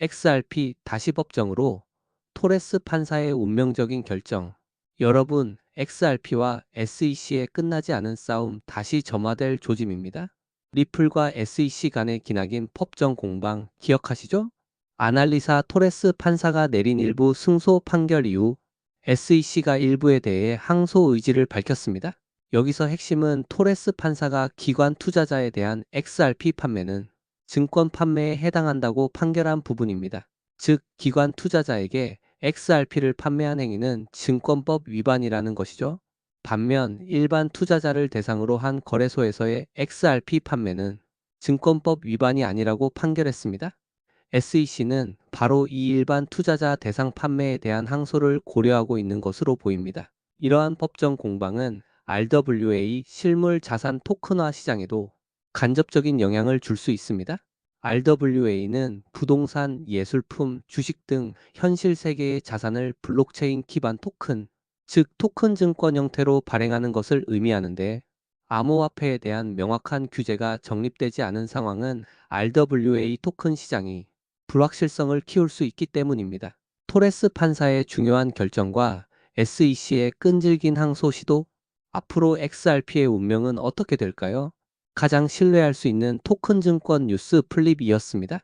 XRP 다시 법정으로 토레스 판사의 운명적인 결정. 여러분, XRP와 SEC의 끝나지 않은 싸움 다시 점화될 조짐입니다. 리플과 SEC 간의 기나긴 법정 공방 기억하시죠? 아날리사 토레스 판사가 내린 일부 승소 판결 이후 SEC가 일부에 대해 항소 의지를 밝혔습니다. 여기서 핵심은 토레스 판사가 기관 투자자에 대한 XRP 판매는 증권 판매에 해당한다고 판결한 부분입니다. 즉, 기관 투자자에게 XRP를 판매한 행위는 증권법 위반이라는 것이죠. 반면 일반 투자자를 대상으로 한 거래소에서의 XRP 판매는 증권법 위반이 아니라고 판결했습니다. SEC는 바로 이 일반 투자자 대상 판매에 대한 항소를 고려하고 있는 것으로 보입니다. 이러한 법정 공방은 RWA 실물 자산 토큰화 시장에도 간접적인 영향을 줄 수 있습니다. RWA는 부동산, 예술품, 주식 등 현실 세계의 자산을 블록체인 기반 토큰, 즉 토큰 증권 형태로 발행하는 것을 의미하는데 암호화폐에 대한 명확한 규제가 정립되지 않은 상황은 RWA 토큰 시장이 불확실성을 키울 수 있기 때문입니다. 토레스 판사의 중요한 결정과 SEC의 끈질긴 항소 시도, 앞으로 XRP의 운명은 어떻게 될까요? 가장 신뢰할 수 있는 토큰 증권 뉴스 플립이었습니다.